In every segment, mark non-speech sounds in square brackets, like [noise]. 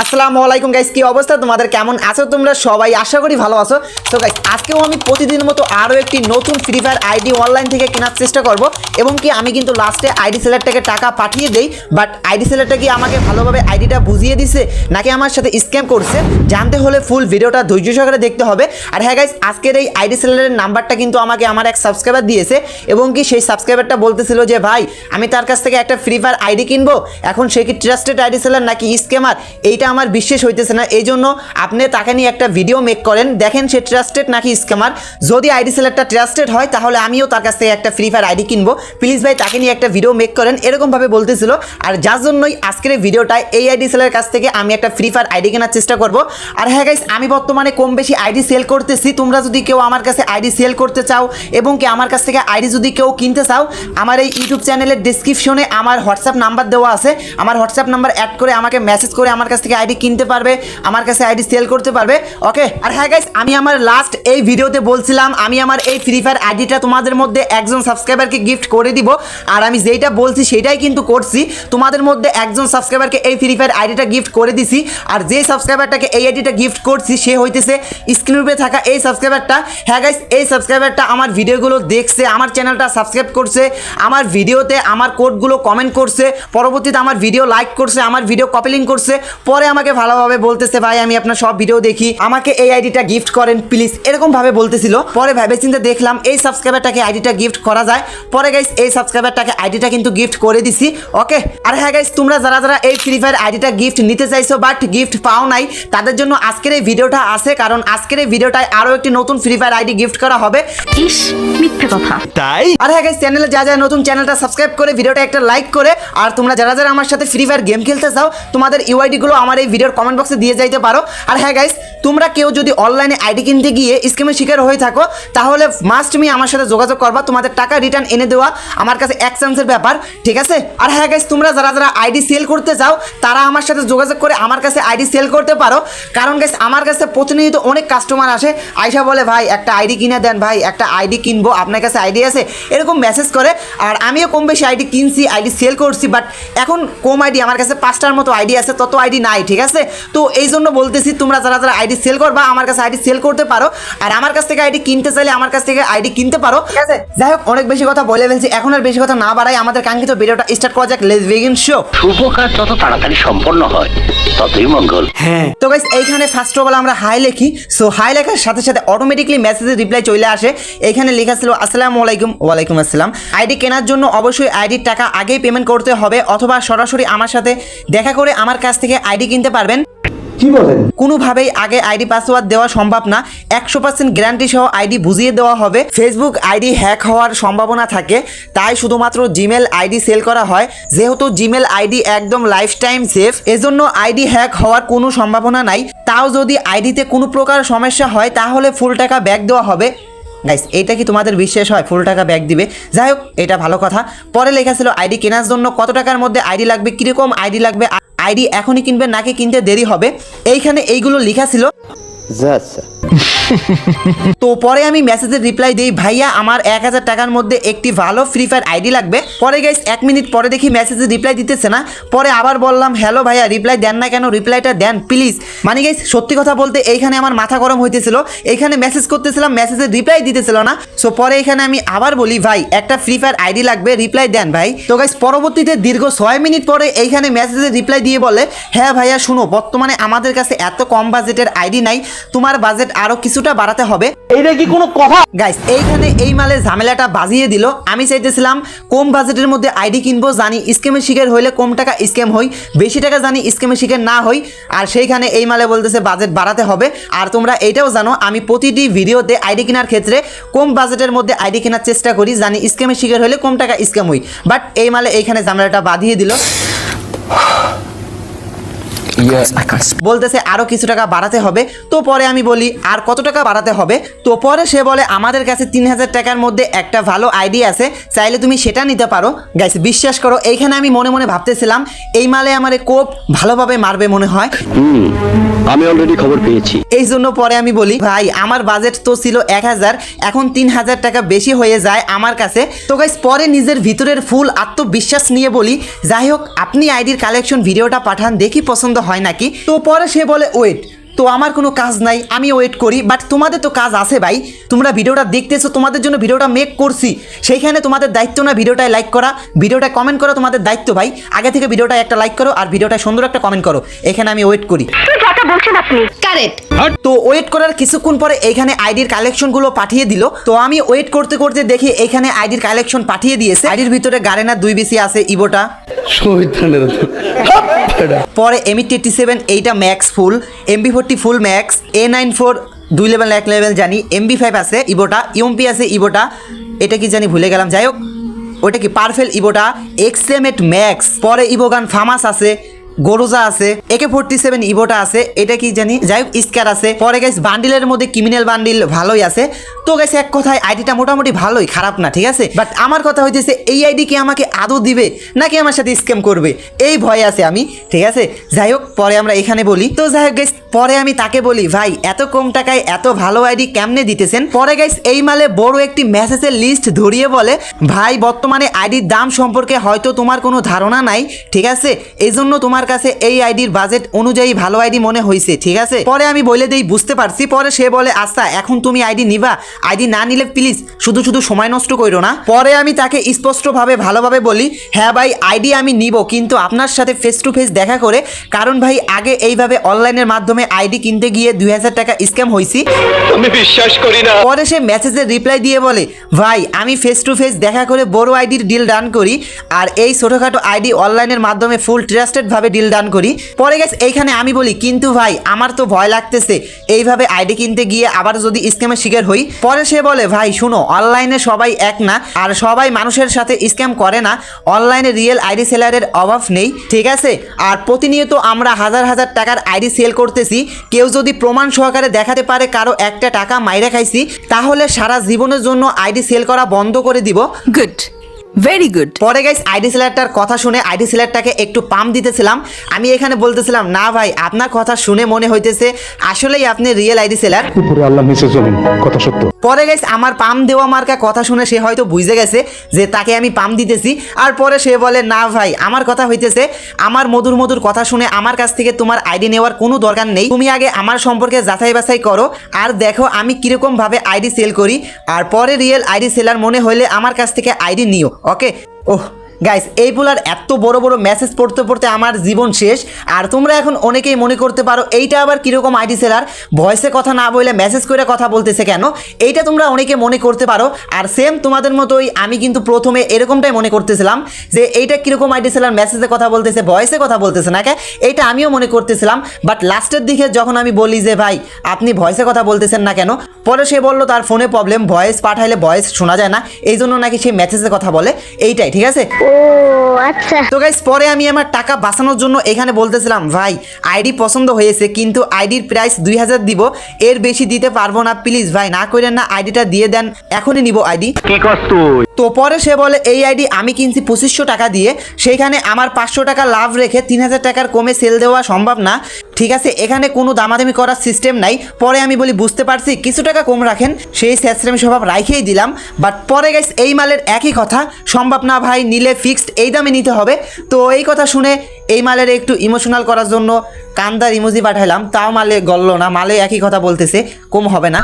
আসসালামু আলাইকুম গাইস কি অবস্থা? তোমাদের কেমন আছো তোমরা? সবাই আশা করি ভালো আছো। তো গাইস আজকেও আমি প্রতিদিনের মতো আরও একটি নতুন ফ্রি ফায়ার আইডি অনলাইন থেকে কেনার চেষ্টা করব। এবং কি আমি কিন্তু লাস্টে আইডি সেলারটাকে টাকা পাঠিয়ে দেই বাট আইডি সেলারটা কি আমাকে ভালোভাবে আইডিটা বুঝিয়ে দিছে, নাকি আমার সাথে স্ক্যাম করছে? জানতে হলে ফুল ভিডিওটা ধৈর্য সহকারে দেখতে হবে। আর হ্যাঁ গাইস আজকের এই আইডি সেলারের নাম্বারটা কিন্তু আমাকে আমার এক সাবস্ক্রাইবার দিয়েছে, এবং কি সেই সাবস্ক্রাইবারটা বলতেছিল যে, ভাই, আমি তার কাছ থেকে একটা ফ্রি ফায়ার আইডি কিনবো? এখন সে কি ট্রাস্টেড আইডি সেলার নাকি স্ক্যামার এইটা আমার বিশ্বাস হইতেছে না। এই জন্য আপনি তাকে নিয়ে একটা ভিডিও মেক করেন। দেখেন সে ট্রাস্টেড নাকি স্ক্যামার যদি আইডি সেলারটা ট্রাস্টেড হয়, তাহলে আমিও তার কাছ থেকে একটা ফ্রি ফায়ার আইডি কিনবো। প্লিজ ভাই, তাকে নিয়ে একটা ভিডিও মেক করেন। এরকমভাবে বলতেছিল। আর যার জন্যই আজকের ভিডিওটায় এই আইডি সেলারের কাছ থেকে আমি একটা ফ্রি ফায়ার আইডি কেনার চেষ্টা করব। আর হ্যাঁ গাইস আমি বর্তমানে কম বেশি আইডি সেল করতেছি। তোমরা যদি কেউ আমার কাছে আইডি সেল করতে চাও এবং কি আমার কাছ থেকে আইডি যদি কেউ কিনতে চাও, আমার এই ইউটিউব চ্যানেলের ডিসক্রিপশনে আমার হোয়াটসঅ্যাপ নাম্বার দেওয়া আছে। আমার হোয়াটসঅ্যাপ নাম্বার অ্যাড করে আমাকে মেসেজ করে আমার কাছ থেকে আইডি কিনতে পারবে, আমার কাছে আইডি সেল করতে পারবে। ওকে আর হ্যাঁ গাইস আমি আমার লাস্ট এই ভিডিওতে বলছিলাম, আমি আমার এই ফ্রি ফায়ার আইডিটা তোমাদের মধ্যে একজন সাবস্ক্রাইবারকে গিফট করে দিব। আর আমি যেইটা বলছি, সেটাই কিন্তু করছি। তোমাদের মধ্যে একজন সাবস্ক্রাইবারকে এই ফ্রি ফায়ার আইডিটা গিফট করে দিছি। আর যে সাবস্ক্রাইবারটাকে এই আইডিটা গিফট করছি, সে হইতেছে স্ক্রিনের উপরে থাকা এই সাবস্ক্রাইবারটা হ্যাঁ গাইস এই সাবস্ক্রাইবারটা আমার ভিডিওগুলো দেখছে, আমার চ্যানেলটা সাবস্ক্রাইব করছে, আমার ভিডিওতে আমার কোডগুলো কমেন্ট করছে, পরবর্তীতে আমার ভিডিও লাইক করছে, আমার ভিডিও কপিলিং করছে, পরে আমাকে ভালোভাবে বলতেছে ভাই আমি আপনার সব ভিডিও দেখি। আমাকে এই আইডিটা গিফট করেন প্লিজ এরকম ভাবে বলতেছিল। পরে ভেবে চিন্তে দেখলাম এই সাবস্ক্রাইবারটাকে আইডিটা গিফট করা যায়। পরে গাইস এই সাবস্ক্রাইবারটাকে আইডিটা কিন্তু গিফট করে দিছি। ওকে আর হ্যাঁ গাইস তোমরা যারা যারা এই ফ্রি ফায়ার আইডিটা গিফট নিতে চাইছো বাট গিফট পাও নাই তাদের জন্য আজকের এই ভিডিওটা আছে। কারণ আজকের এই ভিডিওটায় আরও একটি নতুন ফ্রি ফায়ার আইডি গিফট করা হবে। ইস মিথ্যে কথা। তাই? আর হ্যাঁ গাইস চ্যানেলে যা যা নতুন চ্যানেলটা সাবস্ক্রাইব করে ভিডিওটা একটা লাইক করে। আর তোমরা যারা যারা আমার সাথে ফ্রি ফায়ার গেম খেলতে চাও তোমাদের ইউআইডি গুলো আমার এই ভিডিওর কমেন্ট বক্সে দিয়ে যাইতে পারো। আর হ্যাঁ গাইস তোমরা কেউ যদি অনলাইনে আইডি কিনতে গিয়ে স্কিমের শিকার হয়ে থাকো, তাহলে মাস্ট মি আমার সাথে যোগাযোগ করবা, তোমাদের টাকা রিটার্ন এনে দেওয়া আমার কাছে এক চান্সের ব্যাপার, ঠিক আছে? আর হ্যাঁ গাইস তোমরা যারা যারা আইডি সেল করতে চাও, তারা আমার সাথে যোগাযোগ করে আমার কাছে আইডি সেল করতে পারো। কারণ গাইস আমার কাছে প্রতিনিয়ত অনেক কাস্টমার আসে আইসা বলে, ভাই, একটা আইডি কিনে দেন, ভাই, একটা আইডি কিনবো, আপনার কাছে আইডি আছে? এরকম মেসেজ করে, আর আমিও কম বেশি আইডি কিনছি আইডি সেল করছি বাট এখন কম আইডি আমার কাছে পাঁচটার মতো আইডি আছে, তত আইডি নাই। ঠিক আছে? তো এই জন্য বলতেছি তোমরা যারা যারা আইডি সেল করবা আমার কাছে আইডি সেল করতে পারো। আর আমার কাছ থেকে আইডি কিনতে চাইলে আমার কাছ থেকে আইডি কিনতে পারো। ঠিক আছে? যাই হোক অনেক বেশি কথা বলে ফেলছি। এখন আর বেশি কথা না বাড়াই আমাদের কাঙ্ক্ষিত ভিডিওটা স্টার্ট করা যাক। লেটস বিগিন শো শুভ কাজ যত তাড়াতাড়ি সম্পন্ন হয় ততই মঙ্গল। হ্যাঁ তো গাইস এইখানে ফার্স্ট অফ অল আমরা হাই লিখি। সো হাই লেখার সাথে সাথে অটোমেটিকলি মেসেজের রিপ্লাই চলে আসে। এখানে লেখা ছিল আসসালামু আলাইকুম ওয়ালাইকুম আসসালাম। আইডি কেনার জন্য অবশ্যই আইডির টাকা আগেই পেমেন্ট করতে হবে অথবা সরাসরি আমার সাথে দেখা করে আমার কাছ থেকে আইডি কিনতে পারবেন। কি বলেন? কোনোভাবেই আগে আইডি পাসওয়ার্ড দেওয়া সম্ভব না। একশো পার্সেন্ট গ্যারান্টি সহ আইডি বুঝিয়ে দেওয়া হবে। ফেসবুক আইডি হ্যাক হওয়ার সম্ভাবনা থাকে। তাই শুধুমাত্র জিমেল আইডি সেল করা হয়। যেহেতু জিমেল আইডি একদম লাইফ টাইম সেফ এজন্য আইডি হ্যাক হওয়ার কোনো সম্ভাবনা নাই। তাও যদি আইডিতে কোনো প্রকার সমস্যা হয় তাহলে ফুল টাকা ব্যাক দেওয়া হবে। গাইস এটা কি তোমাদের বিশ্বাস হয়? ফুল টাকা ব্যাক দিবে? যাই হোক এটা ভালো কথা। পরে লেখা ছিল আইডি কেনার জন্য কত টাকার মধ্যে আইডি লাগবে? কীরকম আইডি লাগবে? আইডি এখনই কিনবে নাকি কিনতে দেরি হবে। এইখানে এইগুলো লেখা ছিল। তো পরে আমি মেসেজের রিপ্লাই দিই, ভাইয়া, আমার এক হাজার টাকার মধ্যে একটি ভালো ফ্রি ফায়ার আইডি লাগবে। পরে গাইস এক মিনিট পরে দেখি মেসেজের রিপ্লাই দিতেছে না। পরে আবার বললাম হ্যালো ভাইয়া রিপ্লাই দেন না কেন? রিপ্লাইটা দেন প্লিজ মানে গাইস সত্যি কথা বলতে এইখানে আমার মাথা গরম হইতেছিল। এইখানে মেসেজ করতেছিলাম মেসেজের রিপ্লাই দিতেছিল না। সো পরে এখানে আমি আবার বলি, ভাই, একটা ফ্রি ফায়ার আইডি লাগবে রিপ্লাই দেন ভাই। তো গাইস পরবর্তীতে দীর্ঘ ছয় মিনিট পরে এইখানে মেসেজের রিপ্লাই দিয়ে বলে হ্যাঁ ভাইয়া, শুনো, বর্তমানে আমাদের কাছে এত কম বাজেটের আইডি নাই। তোমার বাজেট আরও কিছুটা বাড়াতে হবে। এইটা কি কোনো কথা? গাইস এইখানে এই মালে ঝামেলাটা বাজিয়ে দিল। আমি চাইতেছিলাম কম বাজেটের মধ্যে আইডি কিনবো জানি স্ক্যামের শিকার হইলে কম টাকা স্ক্যাম হই বেশি টাকা জানি স্ক্যামের শিকার না হই। আর সেইখানে এই মালে বলতেছে বাজেট বাড়াতে হবে। আর তোমরা এইটাও জানো আমি প্রতিটি ভিডিওতে আইডি কেনার ক্ষেত্রে কম বাজেটের মধ্যে আইডি কেনার চেষ্টা করি জানি স্ক্যামের শিকার হলে কম টাকা স্ক্যাম হই। বাট এই মালে এইখানে ঝামেলাটা বাঁধিয়ে দিল। বলতেছে আরও কিছু টাকা বাড়াতে হবে। তো পরে আমি বলি আর কত টাকা বাড়াতে হবে? তো পরে সে বলে আমাদের কাছে তিন হাজার টাকার মধ্যে একটা ভালো আইডি আছে চাইলে তুমি সেটা নিতে পারো। গাইস বিশ্বাস করো এইখানে আমি মনে মনে ভাবতেছিলাম এই মালে আমার কোপ ভালোভাবে মারবে মনে হয়। আমি অলরেডি খবর পেয়েছি। এই জন্য পরে আমি বলি ভাই আমার বাজেট তো ছিল এক হাজার এখন তিন হাজার টাকা বেশি হয়ে যায় আমার কাছে। তো গাইস পরে নিজের ভিতরের ফুল আত্মবিশ্বাস নিয়ে বলি যাই হোক আপনি আইডির কালেকশন ভিডিওটা পাঠান দেখি পছন্দ হয় হয় নাকি? তো পরে সে বলে ওয়েট তো আমার কোনো কাজ নাই আমি ওয়েট করি বাট তোমাদের তো কাজ আছে ভাই। তোমরা ভিডিওটা দেখতেছো, তোমাদের জন্য ভিডিওটা মেক করছি। সেইখানে তোমাদের দায়িত্ব না ভিডিওটায় লাইক করা। ভিডিওটা কমেন্ট করা তোমাদের দায়িত্ব ভাই। আগে থেকে ভিডিওটা একটা লাইক করো আর ভিডিওটা সুন্দর একটা কমেন্ট করো। এখানে আমি ওয়েট করি। যাটা বলছেন আপনি? কারেক্ট তো ওয়েট করার কিছুক্ষণ পরে এইখানে আইডির কালেকশনগুলো পাঠিয়ে দিল। তো আমি ওয়েট করতে করতে দেখি এইখানে আইডির কালেকশন পাঠিয়ে দিয়েছে। আইডির ভিতরে গারেনা দুই বিসি আছে ইবোটা। পরে এমি টেটি সেভেন এইটা max full MP forty full max এ নাইন ফোর দুই লেভেল এক লেভেল জানি এমবি ফাইভ আছে ইবোটা ইউএমপি আছে ইবোটা। এটা কি জানি ভুলে গেলাম যাই হোক। ওটা কি পারফেল ইবোটা। এক্সএমএট ম্যাক্স পরে ইবোগান ফামাস আছে গরুজা আছে একে ফোরটি সেভেন ইভোটা আছে এটা কি জানি? যাই হোক স্কার আছে। পরে গেছে বান্ডিলের মধ্যে ক্রিমিনাল বান্ডিল ভালোই আছে। তো গেছে এক কথায় আইডিটা মোটামুটি ভালোই খারাপ না ঠিক আছে? বাট আমার কথা হইতেছে এই আইডি কি আমাকে আদৌ দিবে নাকি আমার সাথে স্ক্যাম করবে? এই ভয় আছে আমি ঠিক আছে? যাই হোক পরে আমরা এখানে বলি। তো যাই হোক guys, পরে আমি তাকে বলি ভাই এত কম টাকায় এত ভালো আইডি কেমনে দিতেছেন? পরে গাইস এই মালে বড় একটি মেসেজের লিস্ট ধরিয়ে বলে ভাই বর্তমানে আইডির দাম সম্পর্কে হয়তো তোমার কোনো ধারণা নাই ঠিক আছে? এই জন্য তোমার কাছে এই আইডির বাজেট অনুযায়ী ভালো আইডি মনে হয়েছে ঠিক আছে? পরে আমি বলে দেই বুঝতে পারছি। পরে সে বলে আচ্ছা এখন তুমি আইডি নিবা। আইডি না নিলে প্লিজ শুধু শুধু সময় নষ্ট করো না। পরে আমি তাকে স্পষ্টভাবে ভালোভাবে বলি হ্যাঁ ভাই আইডি আমি নিব কিন্তু আপনার সাথে ফেস টু ফেস দেখা করে কারণ ভাই আগে এইভাবে অনলাইনের মাধ্যমে আইডি কিনতে গিয়ে দুই হাজার টাকা স্ক্যাম হয়েছি আমি বিশ্বাস করি না। পরে সে মেসেজের রিপ্লাই দিয়ে বলে ভাই আমি ফেস টু ফেস দেখা করে বড় আইডির ডিল ডান করি আর এই ছোটোখাটো আইডি অনলাইনের মাধ্যমে ফুল ট্রাস্টেডভাবে ডিল ডান করি। পরে গেছে এইখানে আমি বলি, কিন্তু ভাই, আমার তো ভয় লাগতেছে। এইভাবে আইডি কিনতে গিয়ে আবার যদি স্ক্যামের শিকার হই। পরে সে বলে, ভাই, শুনো অনলাইনে সবাই এক না, আর সবাই মানুষের সাথে স্ক্যাম করে না। অনলাইনে রিয়েল আইডি সেলারের অভাব নেই, ঠিক আছে? আর প্রতিনিয়ত আমরা হাজার হাজার টাকার আইডি সেল করতেছি। কেউ যদি প্রমাণ সহকারে দেখাতে পারে কারও একটা টাকা মাইরা খাইছি, তাহলে সারা জীবনের জন্য আইডি সেল করা বন্ধ করে দিব। গুড ভেরি গুড পরে গাইস আইডি সেলারটার কথা শুনে আইডি সেলারটাকে একটু পাম দিতেছিলাম। আমি এখানে বলতেছিলাম না ভাই আপনার কথা শুনে মনে হইতেছে আসলেই আপনি রিয়েল আইডি সেলার উপরে আল্লাহ নিচে জমিন কথা সত্য। পরে গাইস আমার পাম দেওয়া মার্কা কথা শুনে সে হয়তো বুঝে গেছে যে তাকে আমি পাম দিতেছি। আর পরে সে বলে না ভাই আমার কথা হইতেছে আমার মধুর মধুর কথা শুনে আমার কাছ থেকে তোমার আইডি নেওয়ার কোনো দরকার নেই। তুমি আগে আমার সম্পর্কে যাচাই বাছাই করো আর দেখো আমি কীরকম ভাবে আইডি সেল করি। আর পরে রিয়েল আইডি সেলার মনে হলে আমার কাছ থেকে আইডি নিও। ওকে ওহ গাইস এই পোলার এত বড় বড় মেসেজ পড়তে পড়তে আমার জীবন শেষ। আর তোমরা এখন অনেকেই মনে করতে পারো, এইটা আবার কীরকম আইডি সেলার ভয়েসে কথা না বলে মেসেজ করে কথা বলতেছে কেন? এইটা তোমরা অনেকে মনে করতে পারো। আর সেম তোমাদের মতোই আমি কিন্তু প্রথমে এরকমটাই মনে করতেছিলাম যে এইটা কীরকম আইডি সেলার মেসেজে কথা বলতেছে ভয়েসে কথা বলতেছে না কে? এইটা আমিও মনে করতেছিলাম। বাট লাস্টের দিকে যখন আমি বলি যে, ভাই, আপনি ভয়েসে কথা বলতেছেন না কেন? পরে সে বলল, তার ফোনে প্রবলেম ভয়েস পাঠাইলে ভয়েস শোনা যায় না। এই জন্য নাকি সে মেসেজে কথা বলে। এইটাই, ঠিক আছে? আচ্ছা। তো গাইস পরে আমি আমার টাকা বাঁচানোর জন্য এখানে বলতেছিলাম ভাই আইডি পছন্দ হয়েছে কিন্তু আইডির প্রাইস দুই হাজার দিব এর বেশি দিতে পারব না প্লিজ ভাই না করেন না আইডিটা দিয়ে দেন এখনই নিব আইডি তো পরে সে বলে এই আইডি আমি কিনছি পঁচিশশো টাকা দিয়ে সেইখানে আমার পাঁচশো টাকা লাভ রেখে তিন হাজার টাকার কমে সেল দেওয়া সম্ভব না ঠিক আছে এখানে কোনো দামাদামি করার সিস্টেম নাই। পরে আমি বলি বুঝতে পারছি কিছু টাকা কম রাখেন সেই স্যাসরেম স্বভাব রাইখেই দিলাম বাট পরে গেছ এই মালের একই কথা সম্ভব না ভাই নিলে ফিক্সড এই দামে নিতে হবে। তো এই কথা শুনে এই মালের একটু ইমোশনাল করার জন্য কান্দার ইমোজি পাঠাইলাম তাও মালে গল্ল না মালে একই কথা বলতেছে কম হবে না।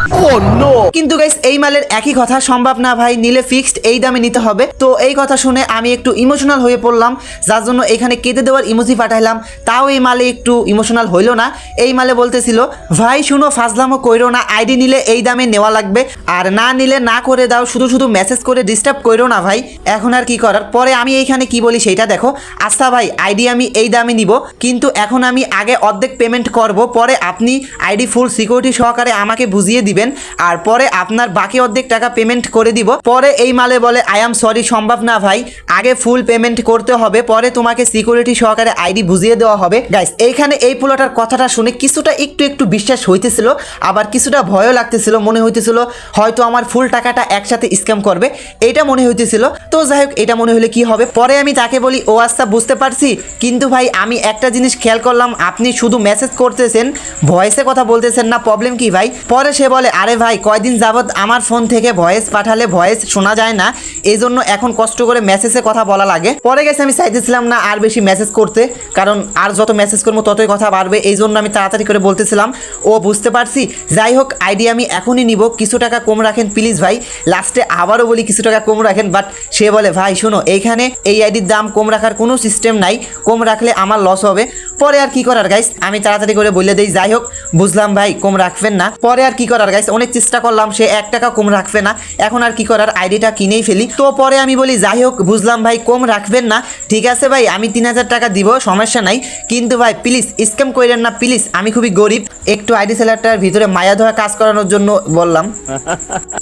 কিন্তু গাইস এই মালের একই কথা সম্ভব না ভাই নিলে ফিক্সড এই দামে নিতে হবে। তো এই কথা শুনে আমি একটু ইমোশনাল হয়ে পড়লাম যার জন্য এখানে কেটে দেওয়ার ইমোজি পাঠাইলাম তাও এই মালে একটু ইমোশনাল হইল না। এই মালে বলতেছিল ভাই শুনো ফাজলামো কইরো না আইডি নিলে এই দামে নেওয়া লাগবে আর না নিলে না করে দাও শুধু শুধু মেসেজ করে ডিস্টার্ব কইরো না ভাই এখন আর কি করার? পরে আমি এইখানে কি বলি সেইটা দেখো। আচ্ছা ভাই আইডি আমি এই দামে নিব। কিন্তু এখন আমি আগে অর্ধেক পেমেন্ট করব, পরে আপনি আইডি ফুল সিকিউরিটি সহকারে আমাকে বুঝিয়ে দিবেন, আর পরে আপনার বাকি অর্ধেক টাকা পেমেন্ট করে দিব। পরে এই মালে বলে আই এম সরি সম্ভব না ভাই। আগে ফুল পেমেন্ট করতে হবে, পরে তোমাকে সিকিউরিটি সহকারে আইডি বুঝিয়ে দেওয়া হবে। গাইস এইখানে এই পোলাটার কথাটা শুনে কিছুটা একটু একটু বিশ্বাস হইতেছিল, আবার কিছুটা ভয়ও লাগতেছিল, মনে হইতেছিল হয়তো আমার ফুল টাকাটা একসাথে স্ক্যাম করবে, এটা মনে হইতেছিল। তো যাই হোক, এটা মনে হলে কি হবে? পরে আমি তাকে বলি, ও আচ্ছা বুঝতে পারছি, কিন্তু কিন্তু ভাই, আমি একটা জিনিস খেয়াল করলাম, আপনি শুধু মেসেজ করতেছেন ভয়েসে কথা বলতেছেন না প্রবলেম কি ভাই? পরে সে বলে, আরে ভাই, কয়দিন যাবৎ আমার ফোন থেকে ভয়েস পাঠালে ভয়েস শোনা যায় না এই জন্য এখন কষ্ট করে মেসেজে কথা বলা লাগে। পরে গেছে, আমি চাইতেছিলাম না আর বেশি মেসেজ করতে, কারণ আর যত মেসেজ করব, ততই কথা বাড়বে এই জন্য আমি তাড়াতাড়ি করে বলতেছিলাম, ও, বুঝতে পারছি। যাই হোক আইডি আমি এখনই নিব, কিছু টাকা কম রাখেন প্লিজ ভাই। লাস্টে আবারও বলি, কিছু টাকা কম রাখেন বাট সে বলে, ভাই, শোনো, এইখানে এই আইডির দাম কম রাখার কোনো সিস্টেম নাই, কম রাখলে আমার লস হবে। পরে আর কি করার গাইস আমি তাড়াতাড়ি করে বলে দিই, যাই হোক, বুঝলাম ভাই, কম রাখবেন না। পরে আর কি করার গাইস অনেক চেষ্টা করলাম, সে এক টাকা কম রাখবে না। এখন আর কি করার আইডিটা কিনেই ফেলি। তো পরে আমি বলি, যাই হোক, বুঝলাম ভাই, কম রাখবেন না। ঠিক আছে ভাই, আমি তিন হাজার টাকা দিব, সমস্যা নাই। কিন্তু ভাই প্লিজ স্ক্যাম করেন না প্লিজ আমি খুবই গরিব। একটু আইডি সেলারটার ভিতরে মায়া ধোয়া কাজ করানোর জন্য বললাম।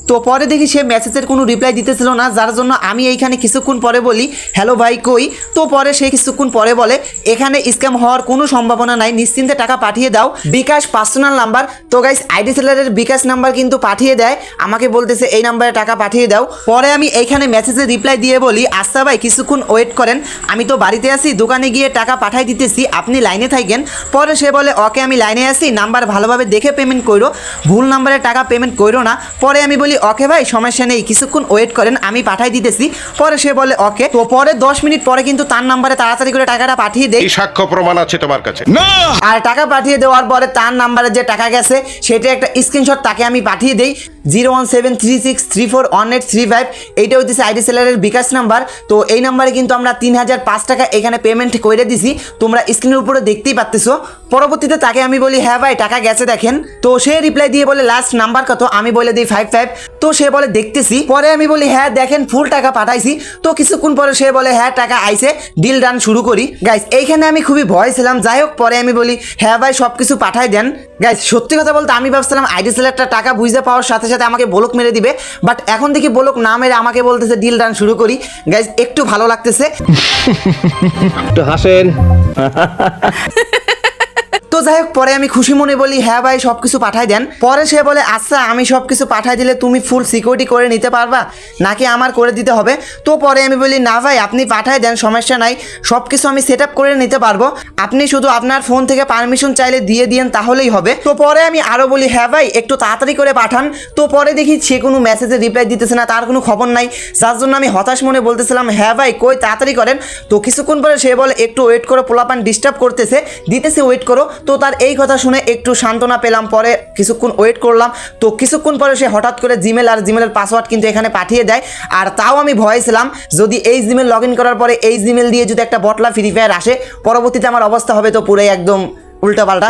তো পরে দেখি সে মেসেজের কোনো রিপ্লাই দিতেছিল না, যার জন্য আমি এইখানে কিছুক্ষণ পরে বলি হ্যালো ভাই, কই? তো পরে সে কিছুক্ষণ পরে বলে এখানে স্ক্যাম হওয়ার কোনো সম্ভাবনা নাই। নিশ্চিন্তে টাকা পাঠিয়ে দাও। BKash personal number. তো গাইস আইডি সেলারের বিকাশ নাম্বার কিন্তু পাঠিয়ে দেয়। আমাকে বলতেছে, এই নাম্বারে টাকা পাঠিয়ে দাও। পরে আমি এইখানে মেসেজে রিপ্লাই দিয়ে বলি আচ্ছা ভাই, কিছুক্ষণ ওয়েট করেন। আমি তো বাড়িতে আছি, দোকানে গিয়ে টাকা পাঠাই দিতেছি। আপনি লাইনে থাকেন। পরে সে বলে, ওকে, আমি লাইনে আসি নাম্বার ভালোভাবে দেখে পেমেন্ট করো ভুল নাম্বারে টাকা পেমেন্ট করো না। পরে আমি বলি, ওকে ভাই, সমস্যা নেই। কিছুক্ষণ ওয়েট করেন। আমি পাঠাই দিতেছি। পরে সে বলে, ওকে। তো পরে দশ মিনিট পরে কিন্তু তার নাম্বারে তাড়াতাড়ি করে টাকাটা পাঠিয়ে দেই। এই সাক্ষ্য প্রমাণ আছে তোমার কাছে। আর টাকা পাঠিয়ে দেওয়ার পরে তার নাম্বারে যে টাকা গেছে সেটা একটা স্ক্রিনশট তাকে আমি পাঠিয়ে দেই। Zero one seven three six three four one eight three five এইটা হচ্ছে আইডি সেলারের বিকাশ নাম্বার। তো এই নাম্বারে কিন্তু আমরা তিন হাজার পাঁচ টাকা এখানে পেমেন্ট করে দিছি। তোমরা স্ক্রিনের উপরে দেখতেই পাচ্তেছো পরবর্তীতে তাকে আমি বলি হ্যাঁ ভাই, টাকা গেছে দেখেন। তো সে রিপ্লাই দিয়ে বলে লাস্ট নাম্বার কত? আমি বলে দিই ফাইভ ফাইভ তো সে বলে, দেখতেছি। পরে আমি বলি হ্যাঁ দেখেন ফুল টাকা পাঠাইছি। তো কিছুক্ষণ পরে সে বলে হ্যাঁ টাকা আইছে ডিল ডান শুরু করি। গাইস এইখানে আমি খুবই ভয় ছিলাম। যাই হোক, পরে আমি বলি হ্যাঁ ভাই সব কিছু পাঠাই দেন। গাইস সত্যি কথা বলতে আমি ভাবছিলাম, আইডি সেলারটা টাকা বুঝতে পাওয়ার সাথে সাথে আমাকে বলক মেরে দিবে বাট এখন দেখি বলক না মেরে আমাকে বলতেছে ডিল ডান শুরু করি। গাইজ একটু ভালো লাগতেছে। একটু হাসেন। [laughs] তো যাই হোক, পরে আমি খুশি মনে বলি হ্যাঁ ভাই সব কিছু পাঠাই দেন। পরে সে বলে আচ্ছা আমি সব কিছু পাঠাই দিলে তুমি ফুল সিকিউরিটি করে নিতে পারবা? নাকি আমার করে দিতে হবে? তো পরে আমি বলি, না ভাই, আপনি পাঠাই দেন, সমস্যা নাই। সব কিছু আমি সেট করে নিতে পারব। আপনি শুধু আপনার ফোন থেকে পারমিশন চাইলে দিয়ে দিয়েন, তাহলেই হবে। তো পরে আমি আরও বলি হ্যাঁ ভাই, একটু তাড়াতাড়ি করে পাঠান। তো পরে দেখি সে কোনো মেসেজে রিপ্লাই দিতেছে না, তার কোনো খবর নাই। যার জন্য আমি হতাশ মনে বলতেছিলাম হ্যাঁ ভাই, কই তাড়াতাড়ি করেন? তো কিছুক্ষণ পরে সে বলে, একটু ওয়েট করো, পোলাপান ডিস্টার্ব করতেছে। দিতেছে ওয়েট করো। তো তার এই কথা শুনে একটু সান্ত্বনা পেলাম, পরে কিছুক্ষণ ওয়েট করলাম। তো কিছুক্ষণ পরে সে হঠাৎ করে জিমেল আর জিমেলের পাসওয়ার্ড কিন্তু এখানে পাঠিয়ে দেয়। আর তাও আমি ভয় ছিলাম, যদি এই জিমেল লগ ইন করার পরে এই জিমেল দিয়ে যদি একটা বটলা ফ্রি ফায়ার আসে, পরবর্তীতে আমার অবস্থা হবে তো পুরোই একদম উল্টাপাল্টা।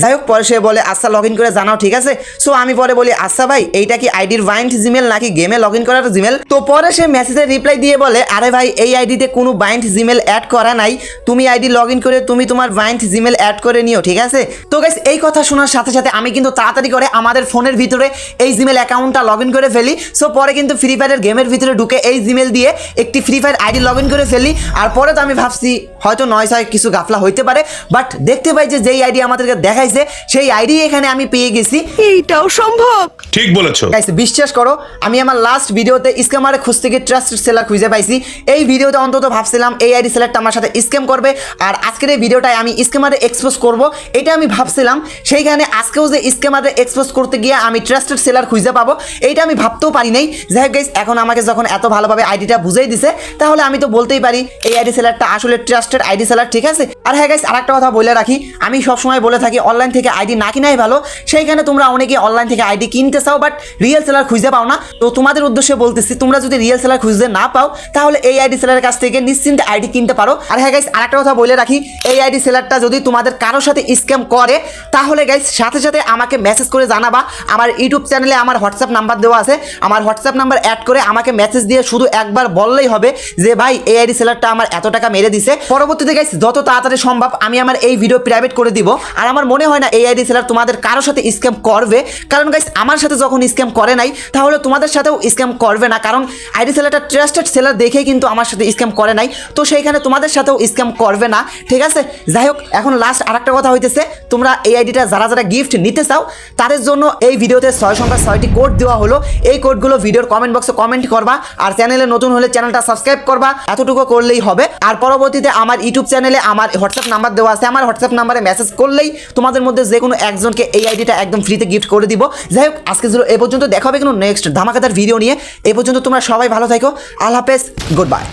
যাই হোক, পরে সে বলে আচ্ছা লগ ইন করে জানাও, ঠিক আছে? সো আমি পরে বলি আচ্ছা ভাই, এইটা কি আইডির বাইন্ড জিমেল নাকি গেমে লগ ইন করার জিমেল তো পরে সে মেসেজের রিপ্লাই দিয়ে বলে, আরে ভাই, এই আইডিতে কোনো বাইন্ড জিমেল অ্যাড করা নাই। তুমি আইডি লগ ইন করে, তুমি তোমার বাইন্ড জিমেল অ্যাড করে নিও, ঠিক আছে? তো গাইস এই কথা শোনার সাথে সাথে আমি কিন্তু তাড়াতাড়ি করে আমাদের ফোনের ভিতরে এই জিমেল অ্যাকাউন্টটা লগ ইন করে ফেলি। সো পরে কিন্তু ফ্রি ফায়ারের গেমের ভিতরে ঢুকে এই জিমেল দিয়ে একটি Free Fire ID log in করে ফেলি। আর পরে তো আমি ভাবছি, হয়তো নয় ছয় কিছু গাফলা হইতে পারে। বাট দেখতে পাই যে, যেই আইডি আমাদেরকে দেখাইছে সেই আইডি এখানে আমি পেয়ে গেছি। এইটাও সম্ভব। ঠিক বলেছ। গাইস বিশ্বাস করো আমি আমার লাস্ট ভিডিওতে স্ক্যামারে খুঁজতে গিয়ে ট্রাস্টেড সেলার খুঁজে পাইছি। এই ভিডিওতে অন্তত ভাবছিলাম এই আইডি সেলারটা আমার সাথে স্ক্যাম করবে আর আজকের এই ভিডিওটায় আমি স্ক্যামারে এক্সপোজ করব এটা আমি ভাবছিলাম। সেইখানে আজকেও যে স্ক্যামারে এক্সপোজ করতে গিয়ে আমি ট্রাস্টেড সেলার খুঁজে পাবো এইটা আমি ভাবতেও পারি নাই। যাই হোক গাইস এখন আমাকে যখন এত ভালোভাবে আইডিটা বুঝাই দিছে তাহলে আমি তো বলতেই পারি এই আইডি সেলারটা আসলে ট্রাস্টেড আইডি সেলার ঠিক আছে? আর হ্যাঁ গাইস আরেকটা কথা বলে রাখি আমি সবসময় বলে থাকি অনলাইন থেকে আইডি না কিনাই ভালো। সেইখানে তোমরা অনেকে অনলাইন থেকে আইডি কিনতে চাও বাট রিয়েল সেলার খুঁজে পাও না। তো তোমাদের উদ্দেশ্যে বলতেছি, তোমরা যদি রিয়েল সেলার খুঁজতে না পাও, তাহলে এই আইডি সেলারের কাছ থেকে নিশ্চিন্তে আইডি কিনতে পারো। আর হ্যাঁ গাইস আরেকটা কথা বলে রাখি, এই আইডি সেলারটা যদি তোমাদের কারোর সাথে স্ক্যাম করে, তাহলে গাইস সাথে সাথে আমাকে মেসেজ করে জানাবা। আমার ইউটিউব চ্যানেলে আমার হোয়াটসঅ্যাপ নাম্বার দেওয়া আছে। আমার হোয়াটসঅ্যাপ নাম্বার অ্যাড করে আমাকে মেসেজ দিয়ে শুধু একবার বললেই হবে যে, ভাই, এই আইডি সেলারটা আমার এত টাকা মেরে দিছে। পরবর্তীতে গাইস যত তাড়াতাড়ি সম্ভব আমি আমার এই ভিডিও প্রাইভেট করে দিব। আর আমার মনে হয় না এই আইডি সেলার তোমাদের কারোর সাথে স্ক্যাম করবে। কারণ গাইস আমার সাথে যখন স্ক্যাম করে নাই, তাহলে তোমাদের সাথেও স্ক্যাম করবে না। কারণ আইডি সেলারটা ট্রাস্টেড সেলার দেখেই কিন্তু আমার সাথে স্ক্যাম করে নাই। তো সেইখানে তোমাদের সাথেও স্ক্যাম করবে না। ঠিক আছে? যাই হোক, এখন লাস্ট আরেকটা কথা হইতেছে। তোমরা এই আইডিটা যারা যারা গিফট নিতে চাও, তাদের জন্য এই ভিডিওতে ছয় সংখ্যা ছয়টি কোড দেওয়া হলো। এই কোডগুলো ভিডিওর কমেন্ট বক্সে কমেন্ট করবা। আর চ্যানেলে নতুন হলে চ্যানেলটা সাবস্ক্রাইব করবা। এতটুকু করলেই হবে। আর পরবর্তীতে আমার ইউটিউব চ্যানেলে আমার হোয়াটসঅ্যাপ নাম্বার দেওয়া আছে। আমার হোয়াটসঅ্যাপ নাম্বারে মেসেজ করলেই তোমাদের মধ্যে যে কোনো একজনকে এই আইডিটা একদম ফ্রিতে গিফট করে দিব। যাই হোক, আজকে ছিল এ পর্যন্ত। দেখা হবে কিন্তু নেক্সট ধামাকাদার ভিডিও নিয়ে। এ পর্যন্ত তোমরা সবাই ভালো থাকো। আল্লাহ হাফেজ গুড বাই